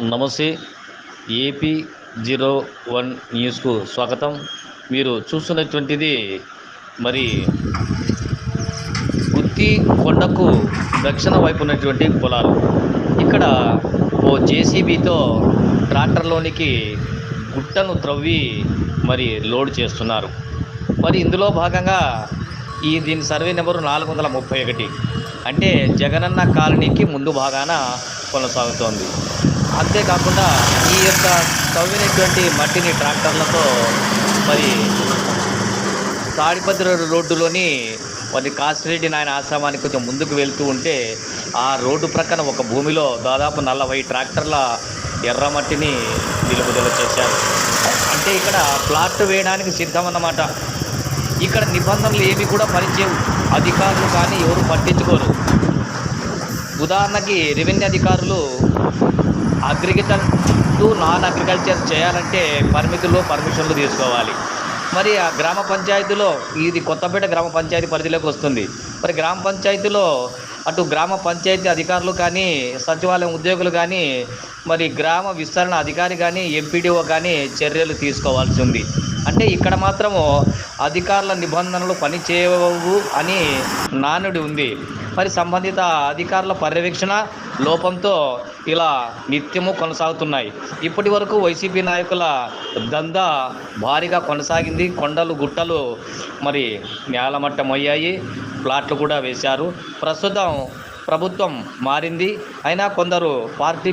నమస్తే. AP zero one న్యూస్కు స్వాగతం. మీరు చూస్తున్నటువంటిది మరి గుత్తి కొండకు దక్షిణ వైపు ఉన్నటువంటి పొలాలు. ఇక్కడ ఓ జేసీబీతో ట్రాక్టర్లోనికి గుట్టను త్రవ్వి మరి లోడ్ చేస్తున్నారు. మరి ఇందులో భాగంగా ఈ దీని సర్వే నెంబరు నాలుగు వందల ముప్పై ఒకటి. అంటే జగనన్న కాలనీకి ముందు భాగాన కొనసాగుతోంది. అంతేకాకుండా ఈ యొక్క తవ్వినటువంటి మట్టిని ట్రాక్టర్లతో మరి తాడిపత్రి రోడ్డులోని మరి కాసిరెడ్డి నాయన ఆశ్రమానికి కొంచెం ముందుకు వెళ్తూ ఉంటే ఆ రోడ్డు ప్రక్కన ఒక భూమిలో దాదాపు నలభై ట్రాక్టర్ల ఎర్రమట్టిని నిలుపుదల చేశారు. అంటే ఇక్కడ ప్లాట్ వేయడానికి సిద్ధం అన్నమాట. ఇక్కడ నిబంధనలు ఏవి కూడా పనిచేయవు అధికారులు కానీ ఎవరు పట్టించుకోరు. ఉదాహరణకి రెవెన్యూ అధికారులు అగ్రికల్చర్ టు నాన్ అగ్రికల్చర్ చేయాలంటే పరిమితుల్లో పర్మిషన్లు తీసుకోవాలి. మరి ఆ గ్రామ పంచాయతీలో ఇది కొత్తపేట గ్రామ పంచాయతీ పరిధిలోకి వస్తుంది. మరి గ్రామ పంచాయతీలో అటు గ్రామ పంచాయతీ అధికారులు కానీ సచివాలయం ఉద్యోగులు కానీ మరి గ్రామ విస్తరణ అధికారి కానీ ఎంపీడీఓ కానీ చర్యలు తీసుకోవాల్సి ఉంది. అంటే ఇక్కడ మాత్రము అధికారుల నిబంధనలు పనిచేయవు అని నానుడి ఉంది. మరి సంబంధిత అధికారుల పర్యవేక్షణ లోపంతో ఇలా నిత్యము కొనసాగుతున్నాయి. ఇప్పటి వరకు వైసీపీ నాయకుల దందా భారీగా కొనసాగింది. కొండలు గుట్టలు మరి నేలమట్టం అయ్యాయి ప్లాట్లు కూడా వేశారు. ప్రస్తుతం ప్రభుత్వం మారింది. అయినా కొందరు పార్టీ